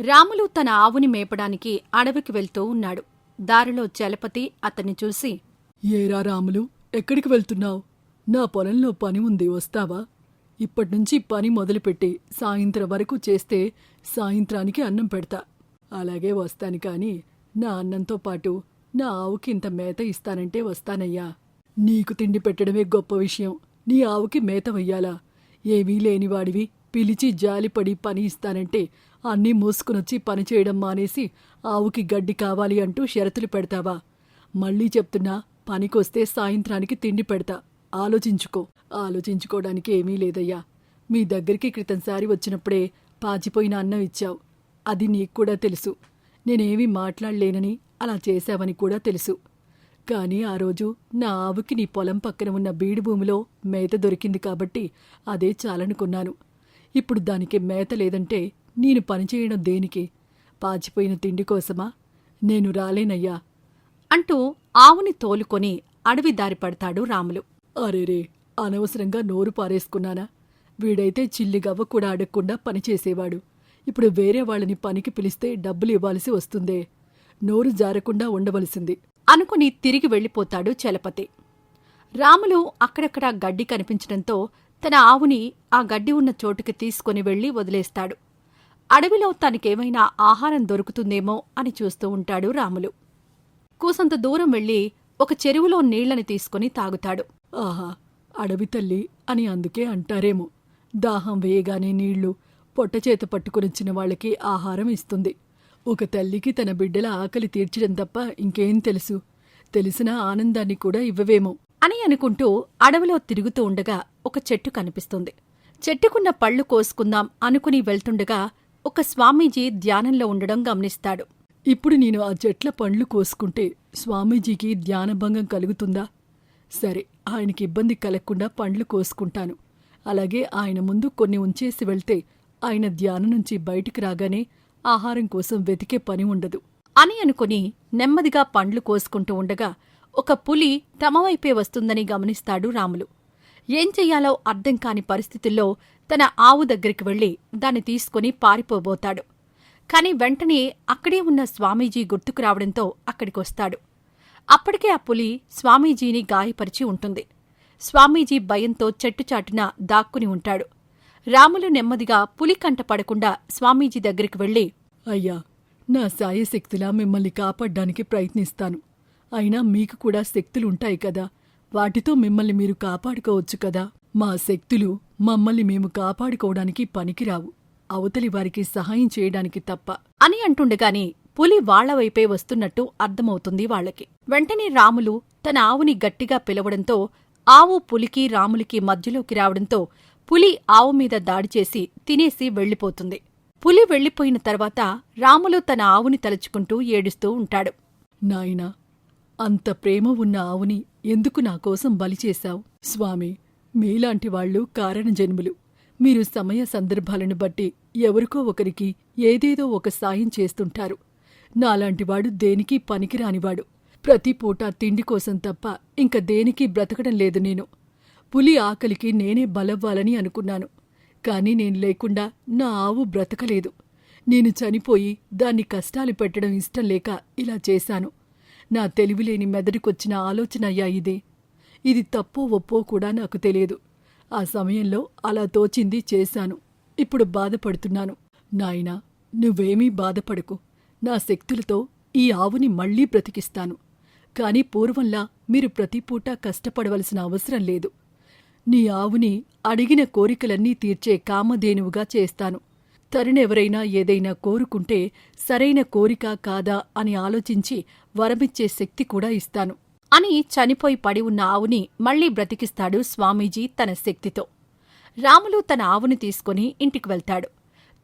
రాములు తన ఆవుని మేపడానికి అడవికి వెళ్తూ ఉన్నాడు. దారిలో చలపతి అతన్ని చూసి ఏరా రాములు ఎక్కడికి వెళ్తున్నావు? నా పొలంలో పని ఉంది వస్తావా? ఇప్పటినుంచి పని మొదలుపెట్టి సాయంత్రం వరకు చేస్తే సాయంత్రానికి అన్నం పెడతా. అలాగే వస్తాను కాని నా అన్నంతో పాటు నా ఆవుకి ఇంత మేత ఇస్తానంటే వస్తానయ్యా. నీకు తిండి పెట్టడమే గొప్ప విషయం. నీ ఆవుకి మేత వెయ్యాలా? ఏమీ లేనివాడివి. పిలిచి జాలిపడి పని ఇస్తానంటే అన్నీ మూసుకునొచ్చి పని చేయడం మానేసి ఆవుకి గడ్డి కావాలి అంటూ షరతులు పెడతావా? మళ్ళీ చెప్తున్నా పనికొస్తే సాయంత్రానికి తిండి పెడతా. ఆలోచించుకో. ఆలోచించుకోవడానికి ఏమీ లేదయ్యా. మీ దగ్గరికి క్రితంసారి వచ్చినప్పుడే పాచిపోయిన అన్నం ఇచ్చావు. అది నీకు కూడా తెలుసు. నేనేమీ మాట్లాడలేనని అలా చేశావని కూడా తెలుసు. కానీ ఆ రోజు నా ఆవుకి నీ పొలం పక్కన ఉన్న బీడు భూమిలో మేత దొరికింది కాబట్టి అదే చాలనుకున్నాను. ఇప్పుడు దానికి మేత లేదంటే నేను పనిచేయడం దేనికి? పాచిపోయిన తిండి కోసమా? నేను రాలేనయ్యా. అంటూ ఆవుని తోలుకొని అడవి దారి పడతాడు రాములు. అరేరే అనవసరంగా నోరు పారేసుకున్నానా? వీడైతే చిల్లిగవ్వ కూడా అడగకుండా పనిచేసేవాడు ఇప్పుడు వేరే వాళ్ళని పనికి పిలిస్తే డబ్బులు ఇవ్వాల్సి వస్తుందే. నోరు జారకుండా ఉండవలసింది అనుకుని తిరిగి వెళ్ళిపోతాడు చలపతి. రాములు అక్కడక్కడ గడ్డి కనిపించడంతో తన ఆవుని ఆ గడ్డి ఉన్న చోటుకి తీసుకుని వెళ్ళి వదిలేస్తాడు. అడవిలో తనకేమైనా ఆహారం దొరుకుతుందేమో అని చూస్తూ ఉంటాడు రాములు. కూసంత దూరం వెళ్ళి ఒక చెరువులో నీళ్ళని తీసుకుని తాగుతాడు. ఆహా అడవి తల్లి అని అందుకే అంటారేమో. దాహం వేయగానే నీళ్ళు పొట్టచేత పట్టుకునిచ్చిన వాళ్ళకి ఆహారం ఇస్తుంది. ఒక తల్లికి తన బిడ్డల ఆకలి తీర్చడం తప్ప ఇంకేం తెలుసు. తెలిసిన ఆనందాన్ని కూడా ఇవ్వవేమో అని అనుకుంటూ అడవిలో తిరుగుతూ ఉండగా ఒక చెట్టు కనిపిస్తుంది. చెట్టుకున్న పళ్ళు కోసుకుందాం అనుకుని వెళ్తుండగా ఒక స్వామీజీ ధ్యానంలో ఉండడం గమనిస్తాడు. ఇప్పుడు నేను ఆ చెట్ల పండ్లు కోసుకుంటే స్వామీజీకి ధ్యానభంగం కలుగుతుందా? సరే ఆయనకి ఇబ్బంది కలగకుండా పండ్లు కోసుకుంటాను. అలాగే ఆయన ముందు కొన్ని ఉంచేసి వెళ్తే ఆయన ధ్యానం నుంచి బయటికి రాగానే ఆహారం కోసం వెతికే పని ఉండదు. అని అనుకుని నెమ్మదిగా పండ్లు కోసుకుంటూ ఉండగా ఒక పులి తమ వైపే వస్తుందని గమనిస్తాడు రాములు. ఏం చెయ్యాలో అర్థం కాని పరిస్థితుల్లో తన ఆవు దగ్గరికి వెళ్ళి దాన్ని తీసుకుని పారిపోబోతాడు. కాని వెంటనే అక్కడే ఉన్న స్వామీజీ గుర్తుకు రావడంతో అక్కడికొస్తాడు. అప్పటికే ఆ పులి స్వామీజీని గాయపరిచి ఉంటుంది. స్వామీజీ భయంతో చెట్టుచాటున దాక్కుని ఉంటాడు. రాములు నెమ్మదిగా పులి కంటపడకుండా స్వామీజీ దగ్గరికి వెళ్ళి అయ్యా నా సాయశక్తిలా మిమ్మల్ని కాపాడ్డానికి ప్రయత్నిస్తాను. అయినా మీకు కూడా శక్తులుంటాయి కదా. వాటితో మిమ్మల్ని మీరు కాపాడుకోవచ్చు కదా. మా శక్తులు మమ్మల్ని మేము కాపాడుకోవడానికి పనికిరావు. అవతలి వారికి సహాయం చేయడానికి తప్ప. అని అంటుండగానే పులి వాళ్ళవైపే వస్తున్నట్టు అర్థమవుతుంది వాళ్ళకి. వెంటనే రాములు తన ఆవుని గట్టిగా పిలవడంతో ఆవు పులికి రాములికి మధ్యలోకి రావడంతో పులి ఆవు మీద దాడి చేసి తినేసి వెళ్ళిపోతుంది. పులి వెళ్ళిపోయిన తర్వాత రాములు తన ఆవుని తలుచుకుంటూ ఏడుస్తూ ఉంటాడు. నాయనా అంత ప్రేమ ఉన్న ఆవుని ఎందుకు నా కోసం బలి చేశావు? స్వామి మీలాంటి వాళ్ళు కారణజన్ములు. మీరు సమయ సందర్భాలను బట్టి ఎవరికో ఒకరికి ఏదేదో ఒక సాయం చేస్తుంటారు. నాలాంటివాడు దేనికి పనికిరానివాడు. ప్రతి పూట తిండి కోసం తప్ప ఇంక దేనికి బ్రతకడం లేదు నేను. పులి ఆకలికి నేనే బలవ్వాలని అనుకున్నాను. కాని నేను లేకుండా నా ఆవు బ్రతకలేదు. నేను చనిపోయి దాన్ని కష్టాలు పెట్టడం ఇష్టం లేక ఇలా చేశాను. నా తెలివిలేని మెదడుకొచ్చిన ఆలోచన అయ్యా ఇదే. ఇది తప్పో ఒప్పో కూడా నాకు తెలియదు. ఆ సమయంలో అలా తోచింది చేశాను. ఇప్పుడు బాధపడుతున్నాను. నాయనా నువ్వేమీ బాధపడకు. నా శక్తులతో ఈ ఆవుని మళ్ళీ బ్రతికిస్తాను. కాని పూర్వంలా మీరు ప్రతిపూట కష్టపడవలసిన అవసరం లేదు. నీ ఆవుని అడిగిన కోరికలన్నీ తీర్చే కామధేనువుగా చేస్తాను. తరుణెవరైనా ఏదైనా కోరుకుంటే సరైన కోరిక కాదా అని ఆలోచించి వరమిచ్చే శక్తి కూడా ఇస్తాను. అని చనిపోయి పడి ఉన్న ఆవుని మళ్ళీ బ్రతికిస్తాడు స్వామీజీ తన శక్తితో. రాములు తన ఆవుని తీసుకుని ఇంటికి వెళ్తాడు.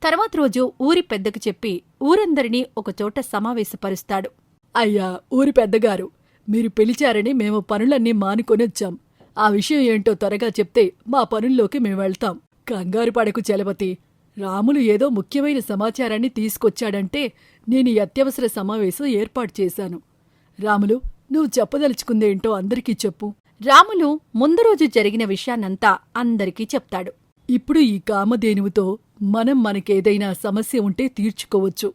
తర్వాత రోజు ఊరి పెద్దకు చెప్పి ఊరందరినీ ఒకచోట సమావేశపరుస్తాడు. అయ్యా ఊరి పెద్దగారు మీరు పిలిచారని మేము పనులన్నీ మానుకొనొచ్చాం ఆ విషయం ఏంటో త్వరగా చెప్తే మా పనుల్లోకి మేము వెళ్తాం. కంగారు పడకు చలపతి రాములు ఏదో ముఖ్యమైన సమాచారాన్ని తీసుకొచ్చాడంటే నేను ఈ అత్యవసర సమావేశం ఏర్పాటు చేశాను. రాములు నువ్వు చెప్పదలుచుకుందేంటో అందరికీ చెప్పు. రాములు ముందు రోజు జరిగిన విషయాన్నంతా అందరికీ చెప్తాడు. ఇప్పుడు ఈ కామధేనువుతో మనం మనకేదైనా సమస్య ఉంటే తీర్చుకోవచ్చు.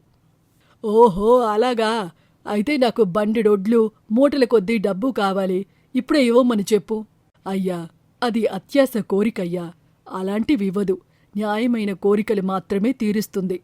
ఓహో అలాగా. అయితే నాకు బండిడొడ్లు మూటల కొద్దీ డబ్బు కావాలి. ఇప్పుడే ఇవ్వమని చెప్పు. అయ్యా అది అత్యాశ కోరికయ్యా. అలాంటివివ్వదు న్యాయమైన కోరికలు మాత్రమే తీరుస్తుంది.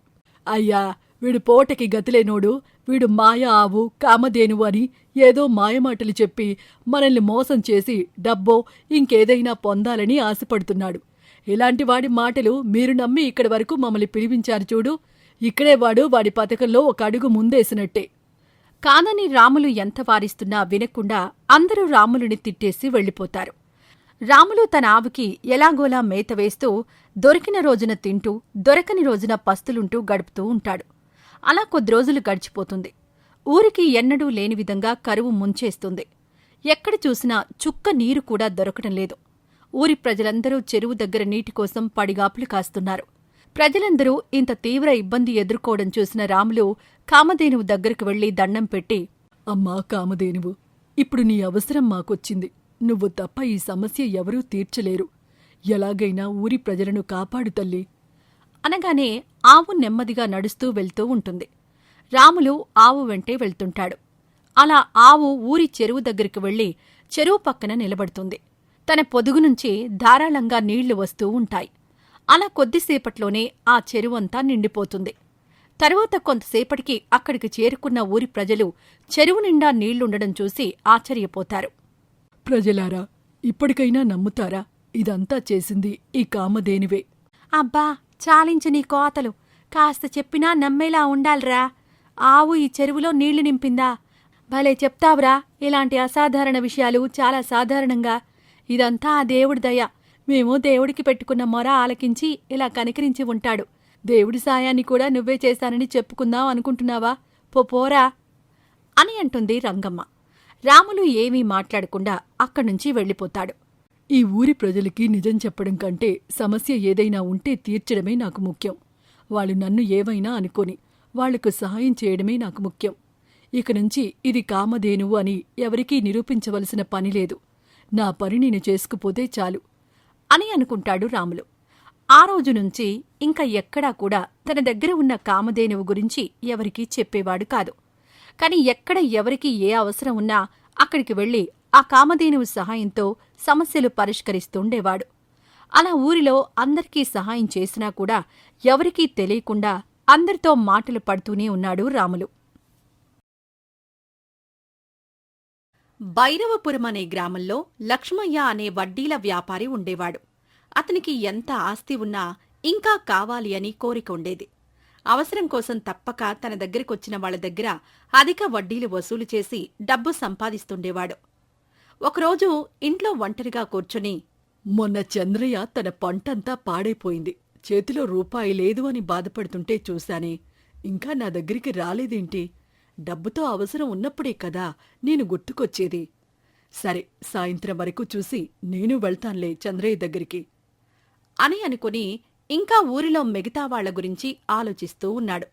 అయ్యా వీడు పోటకి గతిలేనోడు వీడు మాయ ఆవు కామధేనువు అని ఏదో మాయమాటలు చెప్పి మనల్ని మోసం చేసి డబ్బో ఇంకేదైనా పొందాలని ఆశపడుతున్నాడు. ఇలాంటి వాడి మాటలు మీరు నమ్మి ఇక్కడి వరకు మమ్మల్ని పిలిపించారు చూడు. ఇక్కడే వాడు వాడి పథకంలో ఒక అడుగు ముందేసినట్టే. కానని రాములు ఎంత వారిస్తున్నా వినకుండా అందరూ రాములుని తిట్టేసి వెళ్ళిపోతారు. రాములు తన ఆవుకి ఎలాగోలా మేత వేస్తూ దొరికిన రోజున తింటూ దొరకని రోజున పస్తులుంటూ గడుపుతూ ఉంటాడు. అలా కొద్ది రోజులు గడిచిపోతుంది. ఊరికి ఎన్నడూ లేని విధంగా కరువు ముంచేస్తుంది. ఎక్కడ చూసినా చుక్క నీరు కూడా దొరకడం లేదు. ఊరి ప్రజలందరూ చెరువు దగ్గర నీటి కోసం పడిగాపులు కాస్తున్నారు. ప్రజలందరూ ఇంత తీవ్ర ఇబ్బంది ఎదుర్కోవడం చూసిన రాములు కామధేనువు దగ్గరకు వెళ్ళి దండం పెట్టి అమ్మా కామధేనువు ఇప్పుడు నీ అవసరం మాకొచ్చింది. నువ్వు తప్ప ఈ సమస్య ఎవరూ తీర్చలేరు. ఎలాగైనా ఊరి ప్రజలను కాపాడు తల్లి. అనగానే ఆవు నెమ్మదిగా నడుస్తూ వెళ్తూ ఉంటుంది. రాములు ఆవు వెంటే వెళ్తుంటాడు. అలా ఆవు ఊరి చెరువు దగ్గరికి వెళ్ళి చెరువు పక్కన నిలబడుతుంది. తన పొదుగు నుంచి ధారాళంగా నీళ్ళు వస్తూ ఉంటాయి. అలా కొద్దిసేపట్లోనే ఆ చెరువంతా నిండిపోతుంది. తరువాత కొంతసేపటికి అక్కడికి చేరుకున్న ఊరి ప్రజలు చెరువు నిండా నీళ్ళుండడం చూసి ఆశ్చర్యపోతారు. ప్రజలారా ఇప్పటికైనా నమ్ముతారా? ఇదంతా చేసింది ఈ కామధేనువే. అబ్బా చాలించు నీ కోతలు కాస్త చెప్పినా నమ్మేలా ఉండాలిరా. ఆవు ఈ చెరువులో నీళ్ళు నింపిందా? భలే చెప్తావురా ఇలాంటి అసాధారణ విషయాలు చాలా సాధారణంగా. ఇదంతా ఆ దేవుడి దయ. మేము దేవుడికి పెట్టుకున్న మొర ఆలకించి ఇలా కనికరించి ఉంటాడు. దేవుడి సాయాన్ని కూడా నువ్వే చేశానని చెప్పుకుందాం అనుకుంటున్నావా? పో పోరా. అని అంటుంది రంగమ్మ. రాములు ఏమీ మాట్లాడకుండా అక్కడ్నుంచి వెళ్ళిపోతాడు. ఈ ఊరి ప్రజలకి నిజం చెప్పడం కంటే సమస్య ఏదైనా ఉంటే తీర్చడమే నాకు ముఖ్యం. వాళ్ళు నన్ను ఏవైనా అనుకోని వాళ్ళకు సహాయం చేయడమే నాకు ముఖ్యం. ఇక నుంచి ఇది కామధేనువు అని ఎవరికీ నిరూపించవలసిన పని లేదు. నా పని నేను చేసుకుపోతే చాలు అని అనుకుంటాడు రాములు. ఆ రోజు నుంచి ఇంకా ఎక్కడా కూడా తన దగ్గర ఉన్న కామధేనువు గురించి ఎవరికీ చెప్పేవాడు కాదు. కాని ఎక్కడ ఎవరికి ఏ అవసరం ఉన్నా అక్కడికి వెళ్ళి ఆ కామధేనువు సహాయంతో సమస్యలు పరిష్కరిస్తుండేవాడు. అలా ఊరిలో అందరికీ సహాయం చేసినా కూడా ఎవరికీ తెలియకుండా అందరితో మాటలు పడుతూనే ఉన్నాడు రాములు. భైరవపురం అనే గ్రామంలో లక్ష్మయ్య అనే వడ్డీల వ్యాపారి ఉండేవాడు. అతనికి ఎంత ఆస్తి ఉన్నా ఇంకా కావాలి అని కోరిక ఉండేది. అవసరం కోసం తప్పక తన దగ్గరికొచ్చిన వాళ్ళ దగ్గర అధిక వడ్డీలు వసూలు చేసి డబ్బు సంపాదిస్తుండేవాడు. ఒకరోజు ఇంట్లో ఒంటరిగా కూర్చుని మొన్న చంద్రయ్య తన పంటంతా పాడైపోయింది. చేతిలో రూపాయి లేదు అని బాధపడుతుంటే చూశానే. ఇంకా నా దగ్గరికి రాలేదేంటి? డబ్బుతో అవసరం ఉన్నప్పుడే కదా నేను గుర్తుకొచ్చేది. సరే సాయంత్రం వరకు చూసి నేను వెళ్తాన్లే చంద్రయ్య దగ్గరికి అని అనుకుని ఇంకా ఊరిలో మిగతా వాళ్ళ గురించి ఆలోచిస్తూ ఉన్నాడు.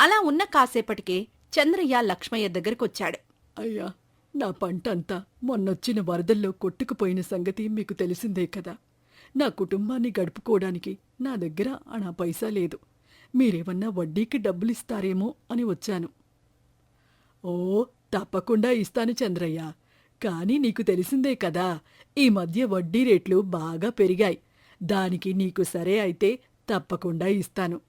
అలా ఉన్న కాసేపటికే చంద్రయ్య లక్ష్మయ్య దగ్గరకొచ్చాడు. అయ్యా నా పంటంతా మొన్నొచ్చిన వరదల్లో కొట్టుకుపోయిన సంగతి మీకు తెలిసిందే కదా. నా కుటుంబాన్ని గడుపుకోవడానికి నా దగ్గర అనా పైసా లేదు. మీరేమన్నా వడ్డీకి డబ్బులిస్తారేమో అని వచ్చాను. ఓ తప్పకుండా ఇస్తాను చంద్రయ్య. కానీ నీకు తెలిసిందే కదా ఈ మధ్య వడ్డీ రేట్లు బాగా పెరిగాయి. దానికి నీకు సరే అయితే తప్పకుండా ఇస్తాను.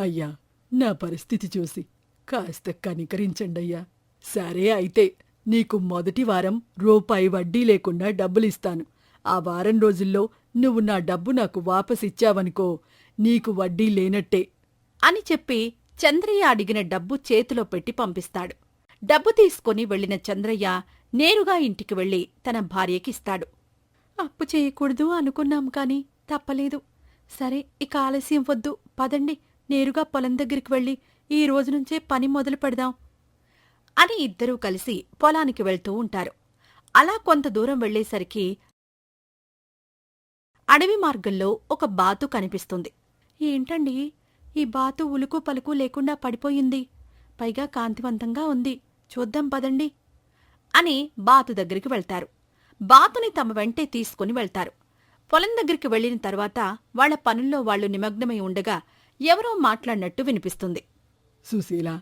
అయ్యా నా పరిస్థితి చూసి కాస్త కనికరించండయ్యా. సరే అయితే నీకు మొదటి వారం రూపాయి వడ్డీ లేకుండా డబ్బులిస్తాను. ఆ వారం రోజుల్లో నువ్వు నా డబ్బు నాకు వాపసిచ్చావనుకో నీకు వడ్డీ లేనట్టే అని చెప్పి చంద్రయ్య అడిగిన డబ్బు చేతిలో పెట్టి పంపిస్తాడు. డబ్బు తీసుకుని వెళ్ళిన చంద్రయ్య నేరుగా ఇంటికి వెళ్ళి తన భార్యకిస్తాడు. అప్పు చేయకూడదు అనుకున్నాం కాని తప్పలేదు. సరే ఇక ఆలస్యం వద్దు. పదండి నేరుగా పొలం దగ్గరికి వెళ్ళి ఈ రోజు నుంచే పని మొదలు పెడదాం అని ఇద్దరూ కలిసి పొలానికి వెళ్తూ ఉంటారు. అలా కొంత దూరం వెళ్ళేసరికి అడవి మార్గంలో ఒక బాతు కనిపిస్తుంది. ఏంటండి? ఈ బాతు ఉలుకు పలుకు లేకుండా పడిపోయింది. పైగా కాంతివంతంగా ఉంది. చూద్దాం పదండి అని బాతు దగ్గరికి వెళ్తారు. బాతుని తమ వెంటే తీసుకుని వెళ్తారు. పొలం దగ్గరికి వెళ్ళిన తర్వాత వాళ్ళ పనుల్లో వాళ్ళు నిమగ్నమై ఉండగా ఎవరో మాట్లాడినట్టు వినిపిస్తుంది. సుశీల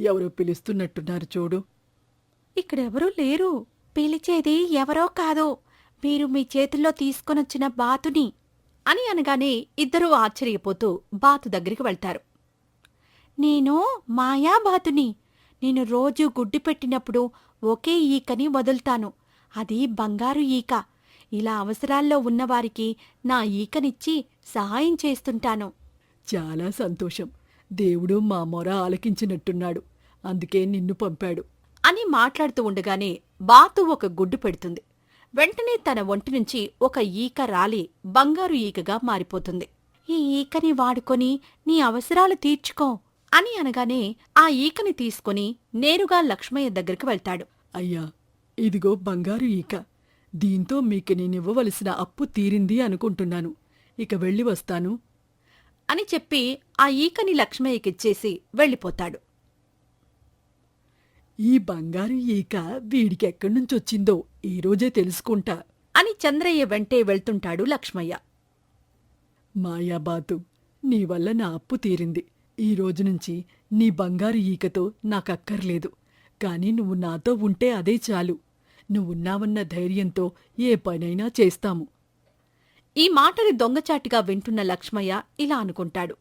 ఎవరో పిలుస్తున్నట్టున్నారు చూడు. ఇక్కడెవరూ లేరు. పిలిచేది ఎవరో కాదు. మీరు మీ చేతుల్లో తీసుకొనొచ్చిన బాతుని అని అనగానే ఇద్దరూ ఆశ్చర్యపోతూ బాతు దగ్గరికి వెళ్తారు. నేను మాయా బాతుని నేను రోజు గుడ్డు పెట్టినప్పుడు ఒకే ఈకని వదులుతాను. అది బంగారు ఈక. ఇలా అవసరాల్లో ఉన్నవారికి నా ఈకనిచ్చి సహాయం చేస్తుంటాను. చాలా సంతోషం. దేవుడు మా మొర ఆలకించినట్టున్నాడు. అందుకే నిన్ను పంపాడు. అని మాట్లాడుతూ ఉండగానే బాతు ఒక గుడ్డు పెడుతుంది. వెంటనే తన ఒంటి నుంచి ఒక ఈక రాలి బంగారు ఈకగా మారిపోతుంది. ఈ ఈకని వాడుకొని నీ అవసరాలు తీర్చుకో అని అనగానే ఆ ఈకని తీసుకొని నేరుగా లక్ష్మయ్య దగ్గరికి వెళ్తాడు. అయ్యా ఇదిగో బంగారు ఈక. దీంతో మీకు నేనివ్వవలసిన అప్పు తీరింది అనుకుంటున్నాను. ఇక వెళ్ళి వస్తాను. అని చెప్పి ఆ ఈకని లక్ష్మయ్యకిచ్చేసి వెళ్ళిపోతాడు. ఈ బంగారు ఈక వీడికెక్కడి నుంచొచ్చిందో ఈ రోజే తెలుసుకుంటా. అని చంద్రయ్య వెంటే వెళ్తుంటాడు లక్ష్మయ్య. మాయాబాతు నీ వల్ల నా అప్పు తీరింది. ఈ రోజు నుంచి నీ బంగారు ఈకతో నాకక్కర్లేదు. కాని నువ్వు నాతో ఉంటే అదే చాలు. నువ్వున్నావన్న ధైర్యంతో ఏ పనైనా చేస్తాము. ఈ మాటని దొంగచాటిగా వింటున్న లక్ష్మయ్య ఇలా అనుకుంటాడు.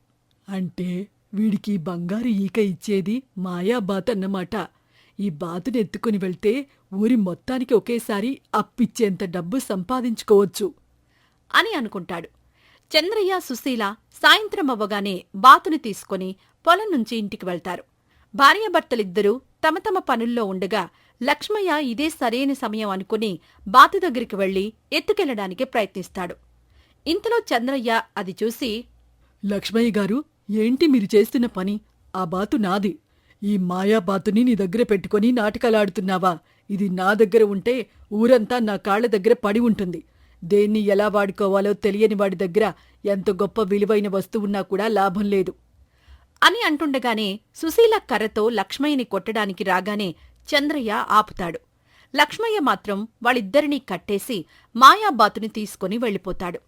అంటే వీడికి బంగారు ఈక ఇచ్చేది మాయాబాత్ అన్నమాట ఈ బాతునెత్తుకుని వెళ్తే ఊరి మొత్తానికి ఒకేసారి అప్పిచ్చేంత డబ్బు సంపాదించుకోవచ్చు. అని అనుకుంటాడు. చంద్రయ్య సుశీల సాయంత్రం అవ్వగానే బాతుని తీసుకొని పొలం నుంచి ఇంటికి వెళ్తారు. భార్యాభర్తలిద్దరూ తమ తమ పనుల్లో ఉండగా లక్ష్మయ్య ఇదే సరైన సమయం అనుకుని బాతు దగ్గరికి వెళ్ళి ఎత్తుకెళ్ళడానికి ప్రయత్నిస్తాడు. ఇంతలో చంద్రయ్య అది చూసి లక్ష్మయ్య గారు ఏంటి మీరు చేస్తున్న పని? ఆ బాతు నాది. ఈ మాయా బాతుని నీ దగ్గర పెట్టుకొని నాటకాలాడుతున్నావా? ఇది నా దగ్గర ఉంటే ఊరంతా నా కాళ్ళ దగ్గర పడి ఉంటుంది. దేన్ని ఎలా వాడుకోవాలో తెలియని వాడి దగ్గర ఎంత గొప్ప విలువైన వస్తువున్నా కూడా లాభం లేదు. అని అంటుండగానే సుశీల కర్రతో లక్ష్మయ్యని కొట్టడానికి రాగానే చంద్రయ్య ఆపుతాడు. లక్ష్మయ్య మాత్రం వాళ్ళిద్దరినీ కట్టేసి మాయా బాతుని తీసుకుని వెళ్ళిపోతాడు.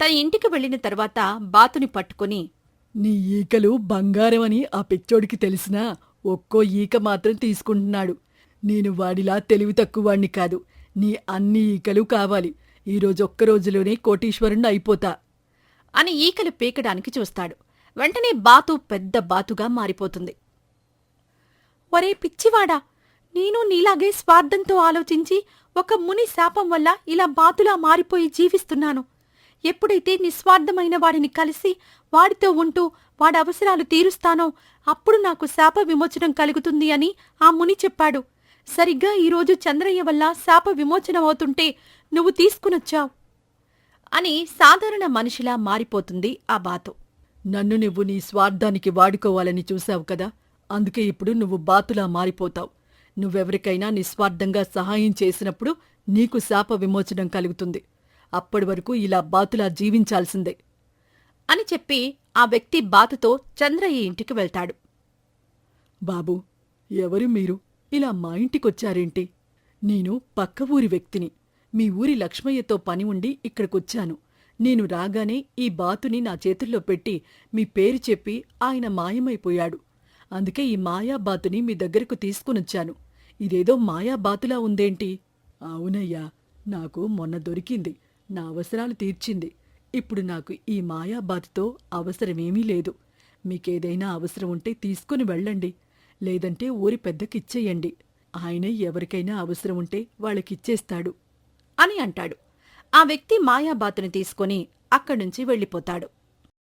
తన ఇంటికి వెళ్ళిన తర్వాత బాతుని పట్టుకుని నీ ఈకలు బంగారం అని ఆ పిచ్చోడికి తెలిసినా ఒక్కో ఈక మాత్రం తీసుకుంటున్నాడు. నేను వాడిలా తెలివి తక్కువవాణ్ణి కాదు. నీ అన్ని ఈకలు కావాలి. ఈరోజు ఒక్క రోజులోనే కోటీశ్వరుణ్ణి అయిపోతా. అని ఈకలు పీకడానికి చూస్తాడు. వెంటనే బాతు పెద్ద బాతుగా మారిపోతుంది. ఒరే పిచ్చివాడా! నేను నీలాగే స్వార్థంతో ఆలోచించి ఒక ముని శాపం వల్ల ఇలా బాతులా మారిపోయి జీవిస్తున్నాను. ఎప్పుడైతే నిస్వార్థమైన వాడిని కలిసి వాడితో ఉంటూ వాడి అవసరాలు తీరుస్తానో అప్పుడు నాకు శాప విమోచనం కలుగుతుంది అని ఆ ముని చెప్పాడు. సరిగ్గా ఈరోజు చంద్రయ్య వల్ల శాప విమోచనమవుతుంటే నువ్వు తీసుకునొచ్చావు అని సాధారణ మనిషిలా మారిపోతుంది ఆ బాతు. నన్ను నువ్వు నీ స్వార్థానికి వాడుకోవాలని చూశావు కదా? అందుకే ఇప్పుడు నువ్వు బాతులా మారిపోతావు. నువ్వెవరికైనా నిస్వార్థంగా సహాయం చేసినప్పుడు నీకు శాప విమోచనం కలుగుతుంది. అప్పటి వరకు ఇలా బాతులా జీవించాల్సిందే అని చెప్పి ఆ వ్యక్తి బాతుతో చంద్రయ్య ఇంటికి వెళ్తాడు. బాబూ ఎవరు మీరు? ఇలా మా ఇంటికొచ్చారేంటి? నేను పక్క ఊరి వ్యక్తిని. మీ ఊరి లక్ష్మయ్యతో పని ఉండి ఇక్కడికొచ్చాను. నేను రాగానే ఈ బాతుని నా చేతుల్లో పెట్టి మీ పేరు చెప్పి ఆయన మాయమైపోయాడు. అందుకే ఈ మాయాబాతుని మీ దగ్గరకు తీసుకునొచ్చాను. ఇదేదో మాయా బాతులా ఉందేంటి? అవునయ్యా నాకు మొన్న దొరికింది. నా అవసరాలు తీర్చింది. ఇప్పుడు నాకు ఈ మాయాబాత్తో అవసరమేమీ లేదు. మీకేదైనా అవసరం ఉంటే తీసుకుని వెళ్ళండి. లేదంటే ఊరి పెద్దకిచ్చేయండి ఆయన ఎవరికైనా అవసరం ఉంటే వాళ్ళకిచ్చేస్తాడు. అని అంటాడు. ఆ వ్యక్తి మాయాబాతుని తీసుకుని అక్కడ్నుంచి వెళ్ళిపోతాడు.